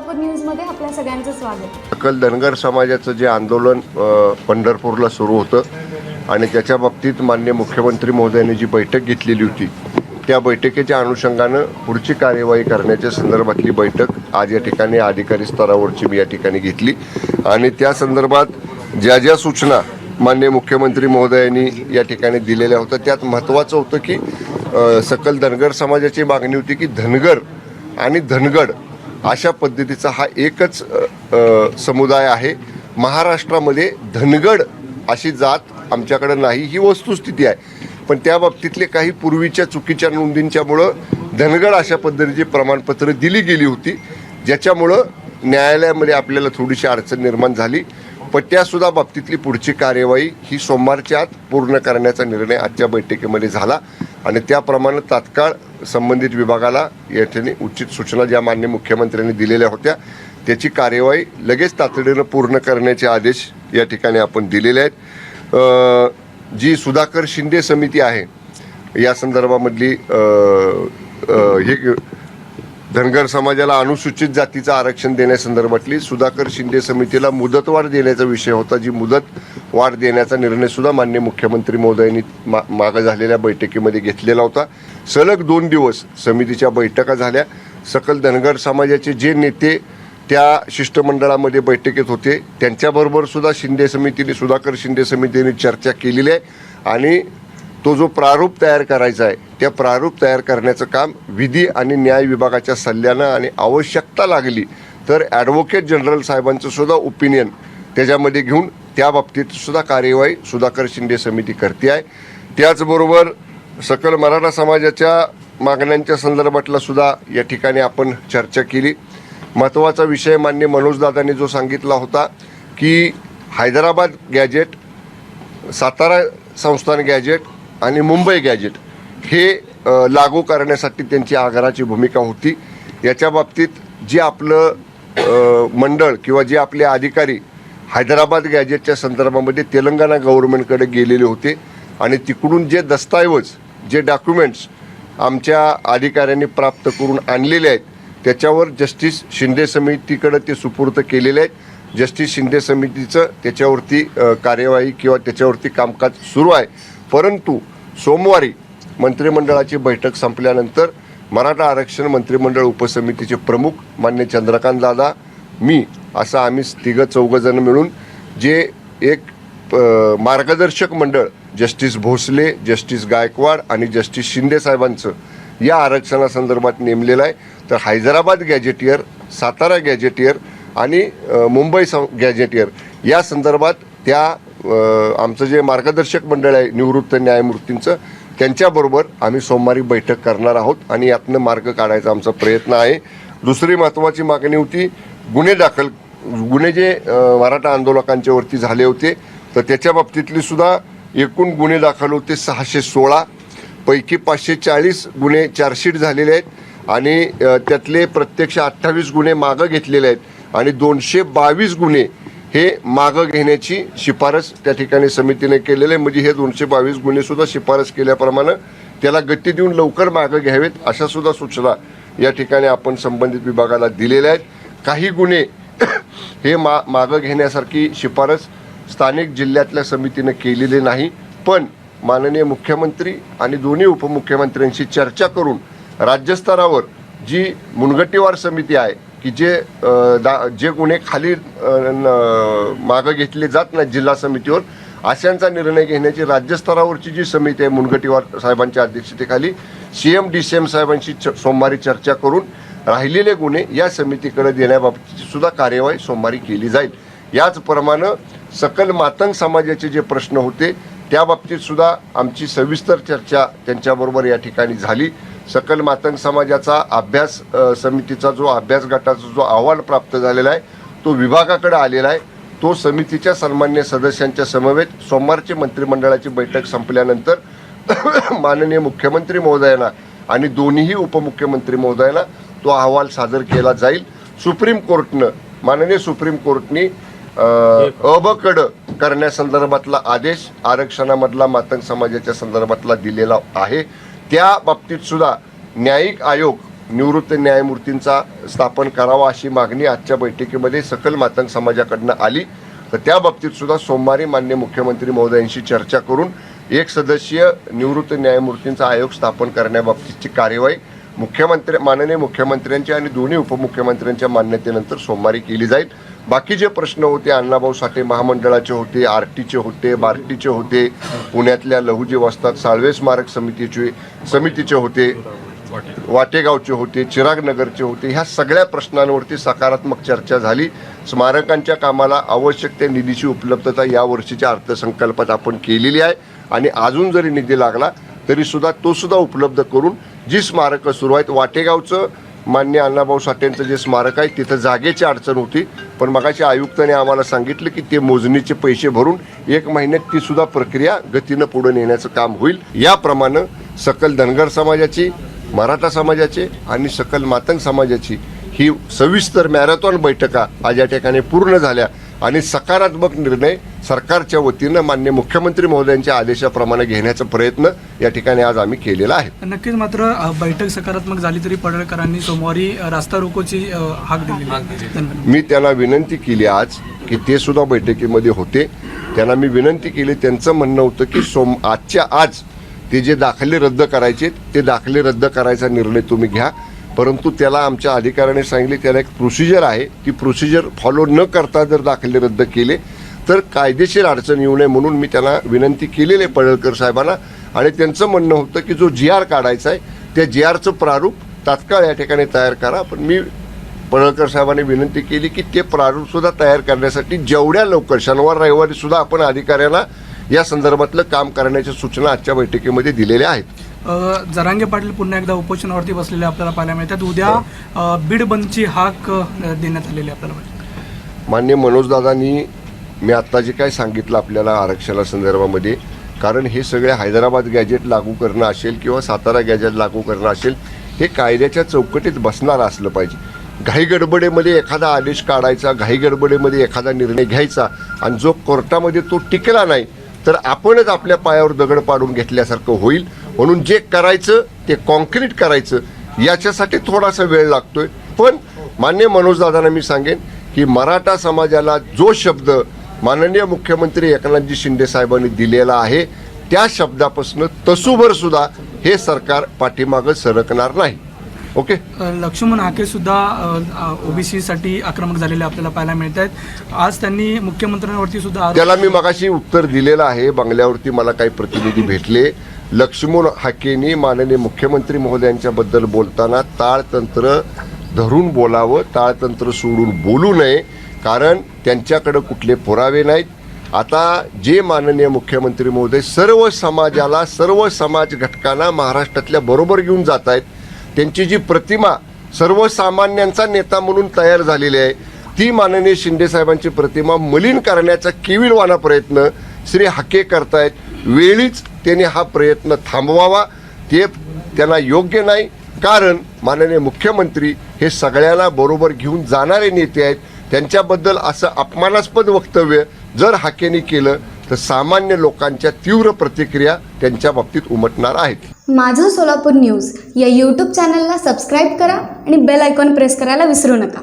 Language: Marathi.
सोलापूर न्यूजमध्ये आपल्या सगळ्यांचं स्वागत. सकल धनगर समाजाचं जे आंदोलन पंढरपूरला सुरू होतं आणि त्याच्या बाबतीत मान्य मुख्यमंत्री महोदयांनी जी बैठक घेतलेली होती त्या बैठकीच्या अनुषंगानं पुढची कार्यवाही करण्याच्या संदर्भातली बैठक आज या ठिकाणी अधिकारी स्तरावरची मी या ठिकाणी घेतली. आणि त्या संदर्भात ज्या ज्या सूचना मान्य मुख्यमंत्री महोदयांनी या ठिकाणी दिलेल्या होत्या त्यात महत्त्वाचं होतं की सकल धनगर समाजाची मागणी होती की धनगर आणि धनगड अशा पद्धतीचा हा एकच समुदाय आहे. महाराष्ट्रामध्ये धनगड अशी जात आमच्याकडे नाही ही वस्तुस्थिती आहे. पण त्या बाबतीतले काही पूर्वीच्या चुकीच्या नोंदींच्यामुळं धनगड अशा पद्धतीची प्रमाणपत्र दिली गेली होती ज्याच्यामुळं न्यायालयामध्ये आपल्याला थोडीशी अडचण निर्माण झाली. पण त्यासुद्धा बाबतीतली पुढची कार्यवाही ही सोमवारच्या आत पूर्ण करण्याचा निर्णय आजच्या बैठकीमध्ये झाला. आणि त्याप्रमाणे तात्काळ संबंधित विभागाला या ठिकाणी उचित सूचना ज्या मान्य मुख्यमंत्र्यांनी दिलेल्या होत्या त्याची कार्यवाही लगेच तातडीनं पूर्ण करण्याचे आदेश या ठिकाणी आपण दिलेले आहेत. जी सुधाकर शिंदे समिती आहे या संदर्भामधली हे धनगर समाजाला अनुसूचित जातीचं आरक्षण देण्यासंदर्भातली सुधाकर शिंदे समितीला मुदतवाढ देण्याचा विषय होता जी मुदत वाढ देण्याचा निर्णय सुद्धा मान्य मुख्यमंत्री महोदयांनी मा मागं झालेल्या बैठकीमध्ये घेतलेला होता. सलग दोन दिवस समितीच्या बैठका झाल्या. सकल धनगर समाजाचे जे नेते त्या शिष्टमंडळामध्ये बैठकीत होते त्यांच्याबरोबर सुद्धा शिंदे समितीने सुधाकर शिंदे समितीने चर्चा केलेली आहे. आणि तो जो प्रारूप तयार करायचा आहे त्या प्रारूप तयार करण्याचं काम विधी आणि न्याय विभागाच्या सल्ल्यानं आणि आवश्यकता लागली तर ॲडव्होकेट जनरल साहेबांचं सुद्धा ओपिनियन त्याच्यामध्ये घेऊन त्या बाबतीत सुद्धा कार्यवाही सुधाकर शिंदे समिती करते आहे त्याचबरोबर सकल मराठा समाजाच्या मागण्यांच्या संदर्भातला सुद्धा या ठिकाणी आपण चर्चा केली. महत्त्वाचा विषय मान्य मनोजदादांनी जो सांगितला होता की हैदराबाद गॅजेट सातारा संस्थान गॅजेट आणि मुंबई गॅजेट हे लागू करण्यासाठी त्यांची आग्रहाची भूमिका होती. याच्या बाबतीत जे आपलं मंडळ किंवा जे आपले अधिकारी हैदराबाद गॅजेटच्या संदर्भामध्ये तेलंगणा गव्हर्नमेंटकडे गेलेले होते. आणि तिकडून जे दस्तऐवज जे डॉक्युमेंट्स आमच्या अधिकाऱ्यांनी प्राप्त करून आणलेले आहेत त्याच्यावर जस्टिस शिंदे समितीकडे ते सुपूर्द केलेले आहेत. जस्टिस शिंदे समितीचं त्याच्यावरती कार्यवाही किंवा त्याच्यावरती कामकाज सुरू आहे. परंतु सोमवारी मंत्रिमंडळाची बैठक संपल्यानंतर मराठा आरक्षण मंत्रिमंडळ उपसमितीचे प्रमुख मान्य चंद्रकांत दादा मी असं आम्ही तिघं चौघजण मिळून जे एक मार्गदर्शक मंडळ जस्टिस भोसले जस्टिस गायकवाड आणि जस्टिस शिंदे साहेबांचं या आरक्षणासंदर्भात नेमलेलं आहे. तर हैदराबाद गॅजेटियर सातारा गॅजेटियर आणि मुंबई सं गॅजेटियर या संदर्भात त्या आमचं जे मार्गदर्शक मंडळ आहे निवृत्त न्यायमूर्तींचं त्यांच्याबरोबर आम्ही सोमवारी बैठक करणार आहोत आणि यातनं मार्ग काढायचा आमचा प्रयत्न आहे. दुसरी महत्त्वाची मागणी होती गुन्हे दाखल गुन्हे जे मराठा आंदोलकांच्यावरती झाले होते तर त्याच्या बाबतीतली सुद्धा एकूण गुन्हे दाखल होते सहाशे सोळा. पैकी पाचशे चाळीस गुन्हे चार्जशीट झालेले आहेत आणि त्यातले प्रत्यक्ष अठ्ठावीस गुन्हे मागं घेतलेले आहेत आणि दोनशे बावीस गुन्हे हे मागं घेण्याची शिफारस त्या ठिकाणी समितीने केलेली आहे. म्हणजे हे दोनशे बावीस गुन्हेसुद्धा शिफारस केल्याप्रमाणे त्याला गती देऊन लवकर मागं घ्यावेत अशा सुद्धा सूचना या ठिकाणी आपण संबंधित विभागाला दिलेल्या आहेत. काही गुन्हे हे मा मागं घेण्यासारखी शिफारस स्थानिक जिल्ह्यातल्या समितीनं केलेली नाही. पण माननीय मुख्यमंत्री आणि दोन्ही उपमुख्यमंत्र्यांशी चर्चा करून राज्यस्तरावर जी मुनगटीवार समिती आहे की जे दा जे गुन्हे खाली न- मागं घेतले जात नाही जिल्हा समितीवर अशांचा निर्णय घेण्याची राज्यस्तरावरची जी समिती आहे मुनगटीवार साहेबांच्या अध्यक्षतेखाली C M D C M साहेबांशी च सोमवारी चर्चा करून राहिलेले गुन्हे या समितीकडे देण्याबाबतची सुद्धा कार्यवाही सोमवारी केली जाईल. याचप्रमाणे सकल मातंग समाजाचे जे प्रश्न होते त्या बाबतीत सुद्धा आमची सविस्तर चर्चा त्यांच्याबरोबर या ठिकाणी झाली. सकल मातंग समाजाचा अभ्यास समितीचा जो अभ्यास गटाचा जो अहवाल प्राप्त झालेला आहे तो विभागाकडे आलेला आहे. तो समितीच्या सन्मान्य सदस्यांच्या समवेत सोमवारची मंत्रिमंडळाची बैठक संपल्यानंतर माननीय मुख्यमंत्री महोदयांना आणि दोन्हीही उपमुख्यमंत्री महोदयांना तो अहवाल सादर केला जाईल. सुप्रीम कोर्टनं माननीय सुप्रीम कोर्टनी अबकडं अबकड करण्यासंदर्भातला आदेश आरक्षणामधला मातंग समाजाच्या संदर्भातला दिलेला आहे. त्या बाबतीत सुद्धा न्यायिक आयोग निवृत्त न्यायमूर्तींचा स्थापन करावा अशी मागणी आजच्या बैठकीमध्ये सकल मातंग समाजाकडनं आली. तर त्या बाबतीत सुद्धा सोमवारी मान्य मुख्यमंत्री महोदयांशी चर्चा करून एक सदस्यीय निवृत्त न्यायमूर्तींचा आयोग स्थापन करण्याबाबतीची कार्यवाही मुख्यमंत्री माननीय मुख्यमंत्र्यांच्या आणि दोन्ही उपमुख्यमंत्र्यांच्या मान्यतेनंतर सोमवारी केली जाईल. बाकी जे प्रश्न होते अण्णाभाऊ साठे महामंडळाचे होते आर टीचे होते बार्टीचे होते पुण्यातल्या लहुजी वस्तात साळवे स्मारक समितीचे समितीचे होते वाटेगावचे होते चिरागनगरचे होते ह्या सगळ्या प्रश्नांवरती सकारात्मक चर्चा झाली. स्मारकांच्या कामाला आवश्यक त्या निधीची उपलब्धता या वर्षीच्या अर्थसंकल्पात आपण केलेली आहे. आणि अजून जरी निधी लागला तरी सुद्धा तो सुद्धा उपलब्ध करून जी स्मारकं सुरू आहेत वाटेगावचं मान्य अण्णाभाऊ साठेंचं जे स्मारक आहे तिथं जागेची अडचण होती. पण मगाशी आयुक्ताने आम्हाला सांगितलं की ते मोजणीचे पैसे भरून एक महिन्यात ती सुद्धा प्रक्रिया गतीनं पुढे नेण्याचं काम होईल. याप्रमाणे सकल धनगर समाजाची मराठा समाजाचे आणि सकल मातंग समाजाची ही सविस्तर मॅरेथॉन बैठका आज या ठिकाणी पूर्ण झाल्या आणि सकारात्मक निर्णय सरकारच्या वतीनं मान्य मुख्यमंत्री महोदयांच्या आदेशाप्रमाणे घेण्याचा प्रयत्न या ठिकाणी आज आम्ही केलेला आहे. नक्कीच मात्र बैठक सकारात्मक झाली तरी पडळकरांनी सोमवारी रास्ता रोकोची हाक दिली. मी त्यांना विनंती केली आज की ते सुद्धा बैठकीमध्ये होते. त्यांना मी विनंती केली त्यांचं म्हणणं होतं की सोम आजच्या आज ते जे दाखले रद्द करायचे ते दाखले रद्द करायचा निर्णय तुम्ही घ्या. परंतु त्याला आमच्या अधिकाऱ्याने सांगितले त्याला एक प्रोसिजर आहे. ती प्रोसिजर फॉलो न करता जर दाखले रद्द केले तर कायदेशीर अडचण येऊ नये म्हणून मी त्यांना विनंती केलेली आहे पडळकर साहेबांना. आणि त्यांचं म्हणणं होतं की जो जी आर काढायचा आहे त्या जी आरचं प्रारूप तात्काळ या ठिकाणी तयार करा. पण मी पडळकर साहेबांनी विनंती केली की ते प्रारूप सुद्धा तयार करण्यासाठी जेवढ्या लवकर शनिवार रविवारी सुद्धा आपण अधिकाऱ्यांना या संदर्भातलं काम करण्याच्या सूचना आजच्या बैठकीमध्ये दिलेल्या आहेत. जरांगे पाटील पुन्हा एकदा उपोषणावरती बसलेले आपल्याला पाहायला मिळतात. उद्या अ, बीड बंदची हाक देण्यात आलेली आपल्याला. मान्य मनोजदादांनी मी आत्ता जे काय सांगितलं आपल्याला आरक्षणासंदर्भामध्ये कारण हे सगळे हैदराबाद गॅजेट लागू करणं असेल किंवा सातारा गॅजेट लागू करणं असेल हे कायद्याच्या चौकटीत बसणारं असलं पाहिजे. घाई गडबडेमध्ये एखादा आदेश काढायचा घाई गडबडेमध्ये एखादा निर्णय घ्यायचा आणि जो कोर्टामध्ये तो टिकला नाही तर आपणच आपल्या पायावर दगड पाडून घेतल्यासारखं होईल. म्हणून जे करायचं ते कॉन्क्रीट करायचं याच्यासाठी थोडासा वेळ लागतोय. पण मान्य मनोजदादांना मी सांगेन की मराठा समाजाला जो शब्द माननीय मुख्यमंत्री एकनाथजी शिंदे साहेबांनी दिलेला आहे. त्या शब्दापासून तसूभर सुद्धा हे सरकार पाठीमागं सरकणार नाही. ओके? लक्ष्मण हाके सुद्धा ओबीसी साठी आक्रमक झालेले आपल्याला पाहायला मिळत आहेत आज त्यांनी मुख्यमंत्र्यांवरती सुद्धा त्याला मी मगाशी उत्तर दिलेलं आहे. बंगल्यावरती मला काही प्रतिनिधी भेटले. लक्ष्मण हाकेनी माननीय मुख्यमंत्री महोदयांच्या बद्दल बोलताना ताळतंत्र धरून बोलावं ताळतंत्र सोडून बोलू नये. कारण त्यांच्याकडं कुठले पुरावे नाहीत. आता जे माननीय मुख्यमंत्री महोदय सर्व समाजाला सर्व समाज घटकांना महाराष्ट्रातल्या बरोबर घेऊन जात आहेत. त्यांची जी प्रतिमा सर्वसामान्यांचा नेता म्हणून तयार झालेली आहे ती माननीय शिंदे साहेबांची प्रतिमा मलिन करण्याचा केविलवाना प्रयत्न श्री हाके करतायत. वेळीच त्यांनी हा प्रयत्न थांबवावा. ते त्यांना योग्य नाही. कारण माननीय मुख्यमंत्री हे सगळ्याला बरोबर घेऊन जाणारे नेते आहेत. त्यांच्याबद्दल असं अपमानास्पद वक्तव्य जर हाकेने केलं तर सामान्य लोकांच्या तीव्र प्रतिक्रिया त्यांच्या बाबतीत उमटणार आहेत. माझं सोलापूर न्यूज या यूट्यूब चॅनलला सबस्क्राईब करा आणि बेल आयकॉन प्रेस करायला विसरू नका.